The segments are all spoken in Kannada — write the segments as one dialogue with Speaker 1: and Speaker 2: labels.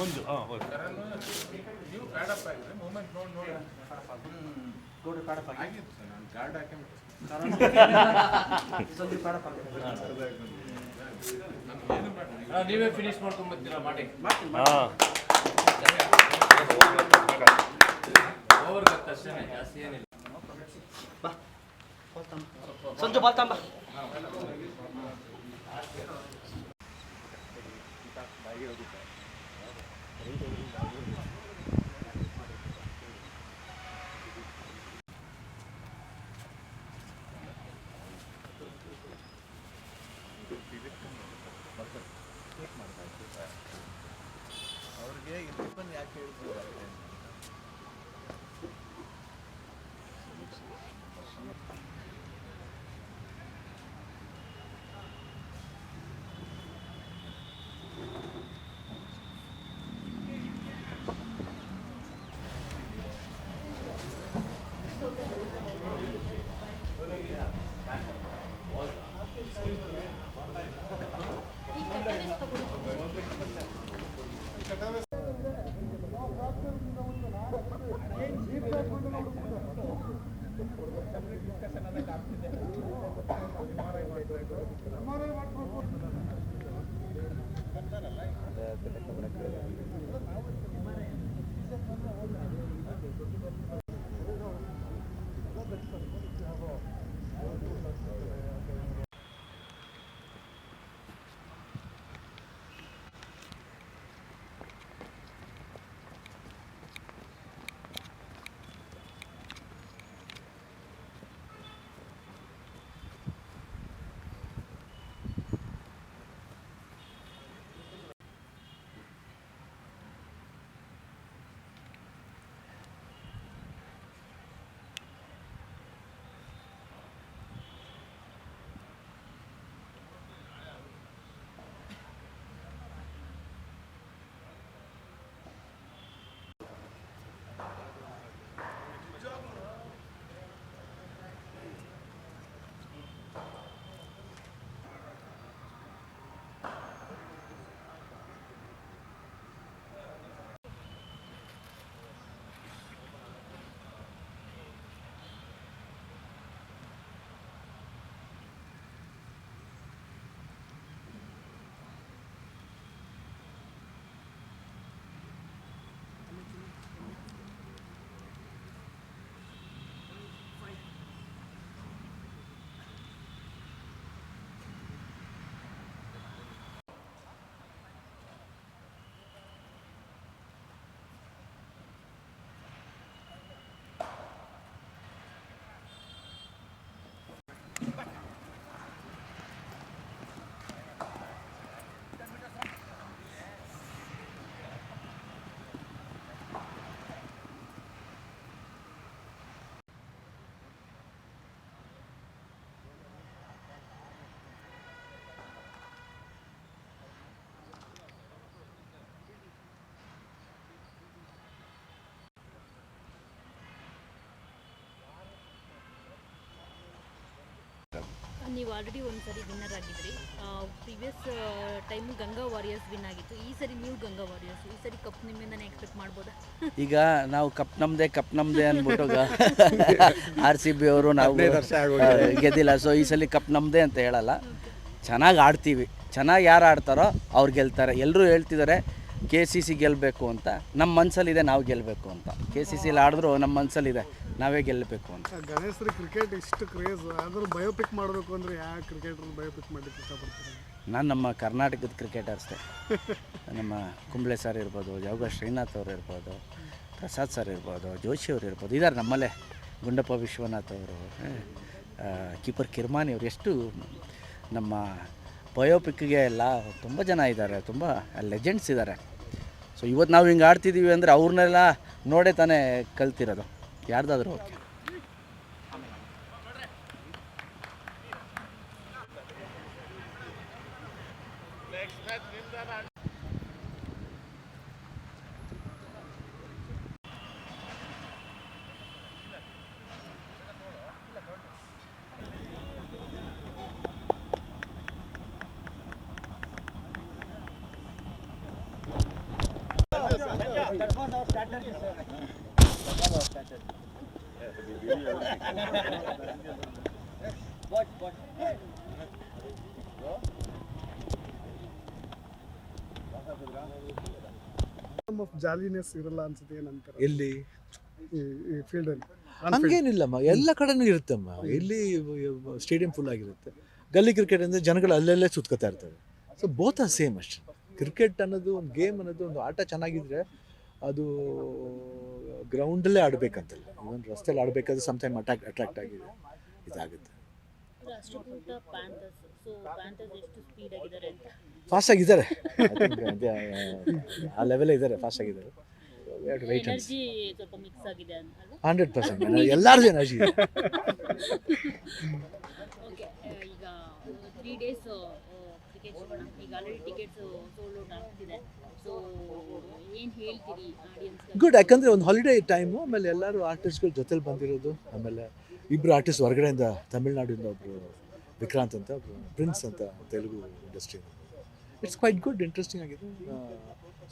Speaker 1: ಮುಂದು ಹಾಂ ಓಕೆ
Speaker 2: ನೀವು ಪ್ಯಾಡ್ ಅಪ್ ಆಗಿದೆ ಮೂಮೆಂಟ್ ನೋಡಿ ನೋಡಿ. ಆಗಿತ್ತು ಸರ್ ನಾನು ಗಾರ್ಡ್ ಹಾಕಿ
Speaker 3: ನೀವೇ ಫಿನಿಶ್ ಮಾಡ್ಕೊಂಡ್ ಬರ್ತೀರಾ ಮಾಡಿ ಓವರ್ ಜಾಸ್ತಿ ಏನಿಲ್ಲ.
Speaker 4: ಬಾ. ಸಂಜು
Speaker 2: ಅವ್ರಿಗೆ ರಿಪ್ಪನ್ ಯಾಕೆ ಹೇಳಿದ್ರು Thank you.
Speaker 5: ನೀವು ಆಲ್ರೆಡಿ ಒಂದು ಸರಿ winner ಆಗಿದ್ರಿ. Previous time Ganga warriors win ಆಗಿತ್ತು. ಈ ಸರಿ ನೀವು ಗಂಗಾ ವಾರಿಯರ್ಸ್ ಈ ಸರಿ ಕಪ್ ನಿಮ್ಮಿಂದನೇ ಎಕ್ಸ್ಪೆಕ್ಟ್ ಮಾಡ್ಬೋದಾ?
Speaker 6: ಈಗ ನಾವು ಕಪ್ ನಮ್ದೆ ಕಪ್ ನಮ್ದೆ ಅಂದ್ಬಿಟ್ಟು ಆರ್ ಸಿ ಬಿ ಅವರು ನಾವು ಗೆದ್ದಿಲ್ಲ. ಸೊ ಈ ಸಲ ಕಪ್ ನಮ್ದೆ ಅಂತ ಹೇಳಲ್ಲ. ಚೆನ್ನಾಗಿ ಆಡ್ತೀವಿ. ಚೆನ್ನಾಗಿ ಯಾರು ಆಡ್ತಾರೋ ಅವ್ರು ಗೆಲ್ತಾರೆ. ಎಲ್ಲರೂ ಹೇಳ್ತಿದ್ದಾರೆ ಕೆ ಸಿ ಸಿ ಗೆಲ್ಲಬೇಕು ಅಂತ. ನಮ್ಮ ಮನಸ್ಸಲ್ಲಿದೆ ನಾವು ಗೆಲ್ಲಬೇಕು ಅಂತ. ಕೆ ಸಿ ಸಿಲಿ ಆಡಿದ್ರು ನಮ್ಮ ಮನಸ್ಸಲ್ಲಿದೆ ನಾವೇ ಗೆಲ್ಲಬೇಕು ಅಂತ.
Speaker 7: ಗಣೇಶ್ರಿ ಕ್ರಿಕೆಟ್ ಇಷ್ಟು ಕ್ರೇಜ್ ಅದ್ರ ಬಯೋಪಿಕ್ ಮಾಡಬೇಕು ಅಂದ್ರೆ ಯಾವ ಕ್ರಿಕೆಟರ್ ಬಯೋಪಿಕ್ ಮಾಡ್ಲಿಕ್ಕೆ ಇಷ್ಟಪಡ್ತೀನಿ
Speaker 6: ನಾನು ನಮ್ಮ ಕರ್ನಾಟಕದ ಕ್ರಿಕೆಟರ್ಸ್ದೆ ನಮ್ಮ ಕುಂಬ್ಳೆ ಸರ್ ಇರ್ಬೋದು ಯೋಗ ಶ್ರೀನಾಥ್ ಅವ್ರು ಇರ್ಬೋದು ಪ್ರಸಾದ್ ಸರ್ ಇರ್ಬೋದು ಜೋಶಿ ಅವ್ರು ಇರ್ಬೋದು ಇದಾರೆ ನಮ್ಮಲ್ಲೇ. ಗುಂಡಪ್ಪ ವಿಶ್ವನಾಥ್ ಅವರು ಕೀಪರ್ ಕಿರ್ಮಾನಿ ಅವರು ಎಷ್ಟು ನಮ್ಮ ಬಯೋಪಿಕ್ಗೆ ಎಲ್ಲ ತುಂಬ ಜನ ಇದ್ದಾರೆ ತುಂಬ ಲೆಜೆಂಡ್ಸ್ ಇದ್ದಾರೆ ಸೊ ಇವತ್ತು ನಾವು ಹಿಂಗೆ ಆಡ್ತಿದ್ದೀವಿ ಅಂದರೆ ಅವ್ರನ್ನೆಲ್ಲ ನೋಡೇ ತಾನೇ ಕಲ್ತಿರೋದು. ಯಾರ್ದಾದ್ರೂ okay
Speaker 7: That's one of the standard. Of jolliness ಇರಲ್ಲ ಅನ್ಸುತ್ತೆ ಏನಂತಾರೆ?
Speaker 1: ಎಲ್ಲಿ?
Speaker 7: ಫೀಲ್ಡಲ್ಲಿ
Speaker 1: ಹಂಗೇನಿಲ್ಲಮ್ಮ ಎಲ್ಲ ಕಡೆನೂ ಇರುತ್ತಮ್ಮ. ಇಲ್ಲಿ ಸ್ಟೇಡಿಯಂ ಫುಲ್ ಆಗಿರುತ್ತೆ. ಗಲ್ಲಿ ಕ್ರಿಕೆಟ್ ಅಂದರೆ ಜನಗಳು ಅಲ್ಲೆಲ್ಲೇ ಸುತ್ಕೋತಾ ಇರ್ತಾರೆ. ಸೊ ಬೋತ್ ಆರ್ ಸೇಮ್ ಅಷ್ಟೇ. ಕ್ರಿಕೆಟ್ ಅನ್ನೋದು ಒಂದು ಗೇಮ್ ಅನ್ನೋದು ಒಂದು ಆಟ ಚೆನ್ನಾಗಿದ್ರೆ ಅದು ಗ್ರೌಂಡಲ್ಲೇ ಆಡಬೇಕಂತಲ್ಲ. ಇವನ್ ರಸ್ತೆಯಲ್ಲಿ ಆಡಬೇಕಾದ್ರೆ ಸಮಟೈಮ್ ಅಟ್ಯಾಕ್ ಅಟ್ರಾಕ್ಟ್ ಆಗಿದೆ ಇದಾಗುತ್ತೆ. ಫಾಸ್ಟ್ ಆಗಿದ್ದಾರೆ ಆ ಲೆವೆಲ್ ಇದ್ದಾರೆ ಫಾಸ್ಟ್ ಆಗಿದ್ದಾರೆ ಹಂಡ್ರೆಡ್ ಪರ್ಸೆಂಟ್ ಎಲ್ಲಾರ್ದು ಎನರ್ಜಿ ಇದೆ.
Speaker 5: ಓಕೆ ಈಗ ತ್ರೀ ಡೇಸ್ ಕ್ರಿಕೆಟ್ ಈಗ ಆಲ್ರೆಡಿ ಟಿಕೆಟ್ಸ್ ಸೋಲ್ಡ್ ಔಟ್ ಆಗ್ತಿದೆ ಸೊ ಏನು ಹೇಳ್ತೀರಿ ಆಡಿಯನ್ಸ್ಗೆ
Speaker 1: ಗುಡ್ ಯಾಕಂದರೆ ಒಂದು ಹಾಲಿಡೇ ಟೈಮು ಆಮೇಲೆ ಎಲ್ಲರೂ ಆರ್ಟಿಸ್ಟ್ಗಳು ಜೊತೆಲಿ ಬಂದಿರೋದು, ಆಮೇಲೆ ಇಬ್ಬರು ಆರ್ಟಿಸ್ಟ್ ಹೊರಗಡೆಯಿಂದ ತಮಿಳ್ನಾಡಿಂದ ಒಬ್ಬರು ವಿಕ್ರಾಂತ್ ಅಂತ ಒಬ್ಬರು ಪ್ರಿನ್ಸ್ ಅಂತ Telugu industry it's quite good interesting ಆಗಿದೆ.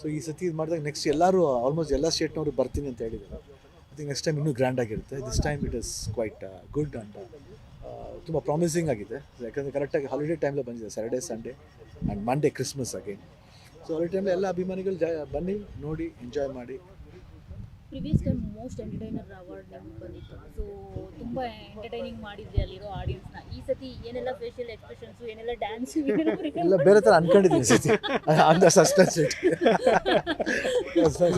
Speaker 1: ಸೊ ಈ ಸತಿ ಇದು ಮಾಡಿದಾಗ ನೆಕ್ಸ್ಟ್ ಎಲ್ಲರೂ ಆಲ್ಮೋಸ್ಟ್ ಎಲ್ಲ ಸ್ಟೇಟ್ನವರು ಬರ್ತೀನಿ ಅಂತ ಹೇಳಿದ್ದಾರೆ ಐ ಥಿಂಕ್ ನೆಕ್ಸ್ಟ್ ಟೈಮ್ ಇನ್ನೂ ಗ್ರ್ಯಾಂಡ್ ಆಗಿರುತ್ತೆ. This time it is quite good and ತುಂಬ ಪ್ರಾಮಿಸಿಂಗ್ ಆಗಿದೆ. ಯಾಕಂದರೆ ಕರೆಕ್ಟಾಗಿ ಹಾಲಿಡೇ ಟೈಮಲ್ಲಿ ಬಂದಿದೆ Saturday Sunday and Monday Christmas again so ಅಲ್ಲಿ ಟೈಮಲ್ಲಿ ಎಲ್ಲ ಅಭಿಮಾನಿಗಳು ಜಾ ಬನ್ನಿ ನೋಡಿ ಎಂಜಾಯ್ ಮಾಡಿ.
Speaker 5: Previous time most entertainer award ನಿಮ್ಗೆ ಬಂದಿತ್ತು. ಸೊ ತುಂಬ ಎಂಟರ್ಟೈನಿಂಗ್ ಮಾಡಿದ್ರಿ ಅಲ್ಲಿರೋ ಆಡಿಯನ್ಸ್ನ ಈ ಸತಿ ಏನೆಲ್ಲ ಫೇಶಿಯಲ್ ಎಕ್ಸ್ಪ್ರೆಷನ್ಸು ಏನೆಲ್ಲ ಡ್ಯಾನ್ಸ್
Speaker 1: ಇಲ್ಲ ಬೇರೆ ಥರ ಅನ್ಕೊಂಡಿದ್ದೀನಿ ಸತಿ. ಅಂದ ಸಸ್ಪೆನ್ಸ್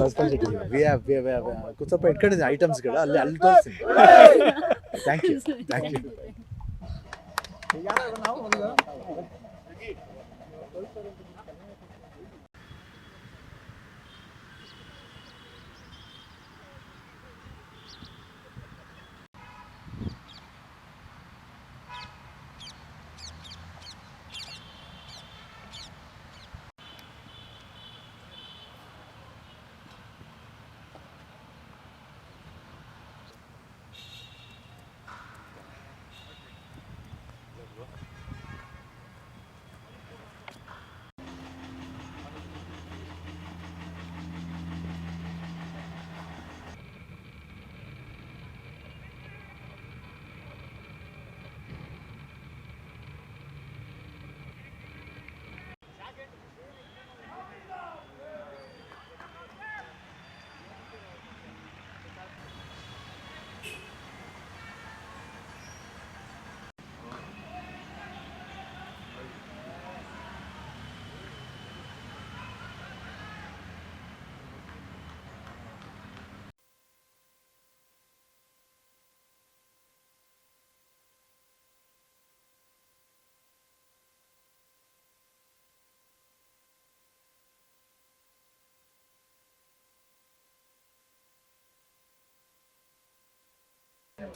Speaker 1: ಸಸ್ಪೆನ್ಸ್ ಇಟ್ಟಿದ್ದೀನಿ ವಿ ಹ್ಯಾವ್ ವಿ ಹ್ಯಾವ್ ಸ್ವಲ್ಪ ಇಟ್ಕೊಂಡಿದ್ದೀನಿ ಐಟಮ್ಸ್ಗಳು ಅಲ್ಲಿ ಅಲ್ಲಿ ತೋರಿಸ್ತೀನಿ. Thank you thank you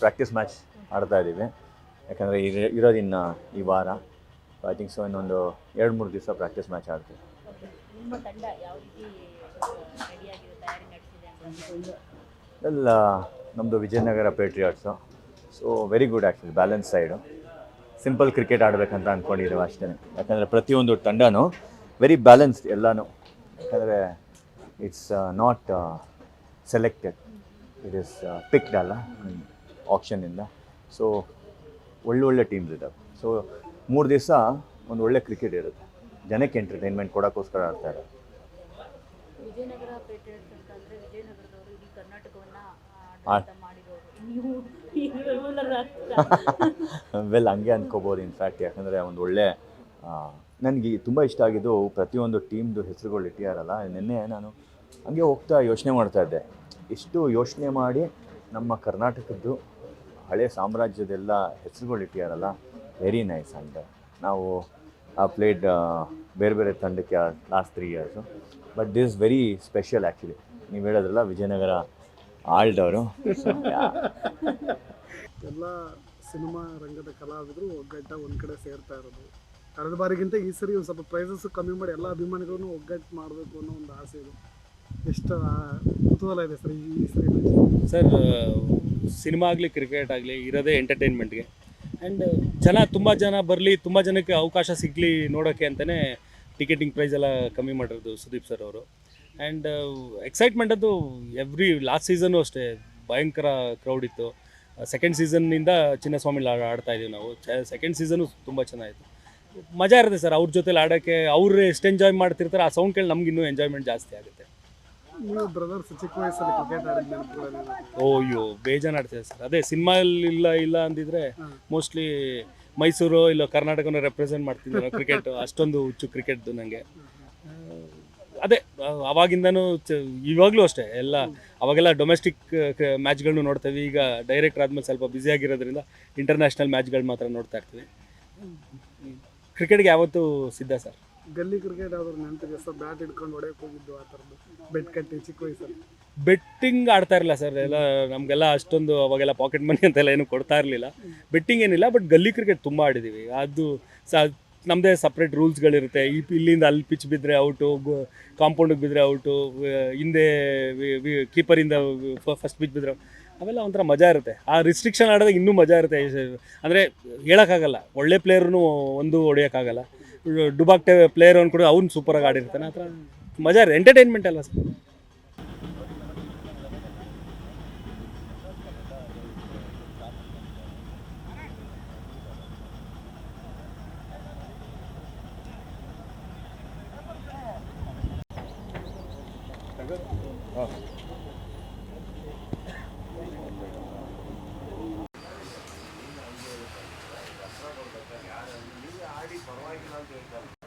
Speaker 8: practice match ಆಡ್ತಾ ಇದ್ದೀವಿ. ಯಾಕಂದರೆ ಇರೋದು ಇನ್ನು ಈ ವಾರ. ಐ ಥಿಂಕ್ ಸೊ ಇನ್ನೊಂದು ಎರಡು ಮೂರು ದಿವಸ ಪ್ರಾಕ್ಟೀಸ್ ಮ್ಯಾಚ್ ಆಡ್ತೀವಿ. ಎಲ್ಲ ನಮ್ಮದು Vijayanagara patriots so very good actually balance side simple cricket ಆಡಬೇಕಂತ ಅಂದ್ಕೊಂಡಿದ್ದೀವಿ ಅಷ್ಟೇ. ಯಾಕಂದರೆ ಪ್ರತಿಯೊಂದು ತಂಡನೂ ವೆರಿ ಬ್ಯಾಲೆನ್ಸ್ಡ್ ಎಲ್ಲನೂ. ಯಾಕಂದರೆ it's not selected it is picked ಅಲ್ಲ. ಆಪ್ಷನ್ನಿಂದ ಸೊ ಒಳ್ಳೊಳ್ಳೆ ಟೀಮ್ಸ್ ಇದ್ದಾವೆ ಸೊ ಮೂರು ದಿವಸ ಒಂದು ಒಳ್ಳೆ ಕ್ರಿಕೆಟ್ ಇರುತ್ತೆ. ಜನಕ್ಕೆ ಎಂಟರ್ಟೈನ್ಮೆಂಟ್ ಕೊಡೋಕ್ಕೋಸ್ಕರ ಆಡ್ತಾರೆ
Speaker 5: ವಿಜಯನಗರ ಅಂತಂದ್ರೆ ವಿಜಯನಗರದವರು ಇಡೀ ಕರ್ನಾಟಕವನ್ನ
Speaker 8: ಆ-
Speaker 5: ಆಡಳಿತ ಮಾಡಿರೋರು. ನೀವು ರೂಲರ್ ಆಗ್ತಾ
Speaker 8: ವೆಲ್ ಹಂಗೆ ಅನ್ಕೋಬೋದು ಇನ್ಫ್ಯಾಕ್ಟ್ ಯಾಕಂದರೆ ಒಂದು ಒಳ್ಳೆ ನನಗೆ ತುಂಬ ಇಷ್ಟ ಆಗಿದ್ದು ಪ್ರತಿಯೊಂದು ಟೀಮ್ದು ಹೆಸರುಗಳು ಇಟ್ಟಿಯಾರಲ್ಲ ನಿನ್ನೆ ನಾನು ಹಂಗೆ ಹೋಗ್ತಾ ಯೋಚನೆ ಮಾಡ್ತಾ ಇದ್ದೆ. ಎಷ್ಟು ಯೋಚನೆ ಮಾಡಿ ನಮ್ಮ ಕರ್ನಾಟಕದ್ದು ಹಳೆ ಸಾಮ್ರಾಜ್ಯದೆಲ್ಲ ಹೆಸರುಗಳು ಇಟ್ಟಿಯಾರಲ್ಲ ವೆರಿ ನೈಸ್ ಆ್ಯಂಡ್ ನಾವು ಆ ಪ್ಲೇಡ್ ಬೇರೆ ಬೇರೆ ತಂಡಕ್ಕೆ last three years but this very special actually ನೀವು ಹೇಳೋದ್ರಲ್ಲ ವಿಜಯನಗರ ಆಳ್ದವರು
Speaker 7: ಎಲ್ಲ ಸಿನಿಮಾ ರಂಗದ ಕಲಾವಿದರು ಒಗ್ಗಟ್ಟ ಒಂದು ಕಡೆ ಸೇರ್ತಾ ಇರೋದು. ಕಳೆದ ಬಾರಿಗಿಂತ ಈ ಸರಿ ಒಂದು ಸ್ವಲ್ಪ ಪ್ರೈಸಸ್ ಕಮ್ಮಿ ಮಾಡಿ ಎಲ್ಲ ಅಭಿಮಾನಿಗಳನ್ನು ಒಗ್ಗಟ್ಟು ಮಾಡಬೇಕು ಅನ್ನೋ ಒಂದು ಆಸೆ ಇದೆ. ಎಷ್ಟು ಕುತೂಹಲ ಇದೆ ಸರ್ ಈ ಸರಿ?
Speaker 9: ಸರ್ ಸಿನಿಮಾ ಆಗಲಿ, ಕ್ರಿಕೆಟ್ ಆಗಲಿ ಇರೋದೇ ಎಂಟರ್ಟೈನ್ಮೆಂಟ್ಗೆ ಆ್ಯಂಡ್ ಜನ ತುಂಬ ಜನ ಬರಲಿ, ತುಂಬ ಜನಕ್ಕೆ ಅವಕಾಶ ಸಿಗಲಿ ನೋಡೋಕ್ಕೆ ಅಂತಲೇ ಟಿಕೆಟಿಂಗ್ ಪ್ರೈಸ್ ಎಲ್ಲ ಕಮ್ಮಿ ಮಾಡಿರೋದು ಸುದೀಪ್ ಸರ್ ಅವರು. ಆ್ಯಂಡ್ ಎಕ್ಸೈಟ್ಮೆಂಟ್ ಅದು ಎವ್ರಿ ಲಾಸ್ಟ್ ಸೀಸನು ಅಷ್ಟೇ, ಭಯಂಕರ ಕ್ರೌಡ್ ಇತ್ತು. ಸೆಕೆಂಡ್ ಸೀಸನ್ನಿಂದ ಚಿನ್ನಸ್ವಾಮಿಲಿ ಆಡ ಆಡ್ತಾ ಇದ್ದೀವಿ ನಾವು. ಸೆಕೆಂಡ್ ಸೀಸನು ತುಂಬ ಚೆನ್ನಾಗಿತ್ತು. ಮಜಾ ಇರುತ್ತೆ ಸರ್ ಅವ್ರ ಜೊತೆಲಿ ಆಡೋಕ್ಕೆ ಅವ್ರು ಎಷ್ಟು ಎಂಜಾಯ್ ಮಾಡ್ತಿರ್ತಾರೆ ಆ ಸೌಂಡ್ ಕೇಳಿ ನಮ್ಗೆ ಇನ್ನೂ ಎಂಜಾಯ್ಮೆಂಟ್ ಜಾಸ್ತಿ ಆಗುತ್ತೆ.
Speaker 7: ನೀವು ಬ್ರದರ್ಸ್ ಚಿಕ್ಕ ವಯಸ್ಸಲ್ಲಿ ಕ್ರಿಕೆಟ್ ಆಡಿದ ನೆನಪುಗಳೇನಿದೆ
Speaker 9: ಓಯ್ಯೋ ಬೇಜಾನ್ ಆಡ್ತಿದೆ ಸರ್. ಅದೇ ಸಿನಿಮಾ ಇಲ್ಲ ಇಲ್ಲ ಅಂದಿದ್ರೆ ಮೋಸ್ಟ್ಲಿ ಮೈಸೂರು ಇಲ್ಲ ಕರ್ನಾಟಕನ ರೆಪ್ರೆಸೆಂಟ್ ಮಾಡ್ತಿದ್ದೆ ಕ್ರಿಕೆಟ್ ಅಷ್ಟೊಂದು ಹುಚ್ಚು ಕ್ರಿಕೆಟ್ದು ನನಗೆ ಅದೇ ಅವಾಗಿಂದನೂ ಚ- ಇವಾಗಲೂ ಅಷ್ಟೇ ಎಲ್ಲ ಅವಾಗೆಲ್ಲ ಡೊಮೆಸ್ಟಿಕ್ ಮ್ಯಾಚ್ಗಳನ್ನೂ ನೋಡ್ತೇವೆ. ಈಗ ಡೈರೆಕ್ಟ್ ಆದಮೇಲೆ ಸ್ವಲ್ಪ ಬ್ಯುಸಿ ಆಗಿರೋದ್ರಿಂದ ಇಂಟರ್ನ್ಯಾಷನಲ್ ಮ್ಯಾಚ್ಗಳು ಮಾತ್ರ ನೋಡ್ತಾ ಇರ್ತೀವಿ. ಕ್ರಿಕೆಟ್ಗೆ ಯಾವತ್ತೂ ಸಿದ್ಧ ಸರ್.
Speaker 7: ಗಲ್ಲಿ ಕ್ರಿಕೆಟ್ ಯಾವ್ದಾದ್ರು ನೆನಪಿದೆ ಸರ್ ಬ್ಯಾಟ್ ಹಿಡ್ಕೊಂಡು ಹೊಡೆಯಕ್ಕೆ ಹೋಗಿದ್ದು ಆ ಥರದ್ದು. ಬೆಟ್ ಕಟ್ಟಿ ಚಿಕ್ಕ ವಯಸ್ಸಲ್ಲಿ.
Speaker 9: ಬೆಟ್ಟಿಂಗ್ ಆಡ್ತಾ ಇರಲಿಲ್ಲ ಸರ್, ಎಲ್ಲ ನಮಗೆಲ್ಲ ಅಷ್ಟೊಂದು ಅವಾಗೆಲ್ಲ ಪಾಕೆಟ್ ಮನಿ ಅಂತೆಲ್ಲ ಏನು ಕೊಡ್ತಾ ಇರಲಿಲ್ಲ. ಬೆಟ್ಟಿಂಗ್ ಏನಿಲ್ಲ ಬಟ್ ಗಲ್ಲಿ ಕ್ರಿಕೆಟ್ ತುಂಬ ಆಡಿದ್ದೀವಿ ಅದು ಸ ನಮ್ಮದೇ ಸಪ್ರೇಟ್ ರೂಲ್ಸ್ಗಳಿರುತ್ತೆ ಈ ಇಲ್ಲಿಂದ ಅಲ್ಲಿ ಪಿಚ್ ಬಿದ್ದರೆ ಔಟು ಕಾಂಪೌಂಡಿಗೆ ಬಿದ್ದರೆ ಔಟು ಹಿಂದೆ ಕೀಪರಿಂದ ಫಸ್ಟ್ ಪಿಚ್ ಬಿದ್ದರೆ ಅವೆಲ್ಲ ಒಂಥರ ಮಜಾ ಇರುತ್ತೆ. ಆ ರಿಸ್ಟ್ರಿಕ್ಷನ್ ಆಡಿದಾಗ ಇನ್ನೂ ಮಜಾ ಇರುತ್ತೆ. ಅಂದರೆ ಹೇಳೋಕ್ಕಾಗಲ್ಲ. ಒಳ್ಳೆ ಪ್ಲೇಯರ್ನು ಒಂದು ಹೊಡೆಯೋಕ್ಕಾಗಲ್ಲ. ಡುಬಾಕ್ ಪ್ಲೇಯರ್ ಅಂದ್ಕೊಂಡು ಅವ್ನು ಸೂಪರಾಗಿ ಆಡಿರ್ತಾನೆ. ಆ ಥರ ಮಜಾ ಎಂಟರ್ಟೈನ್ಮೆಂಟ್ ಅಲ್ಲ ಸರ್? ಮಾಡಿ ಪರವಾಗಿ ನಾನು ಹೇಳ್ತೇನೆ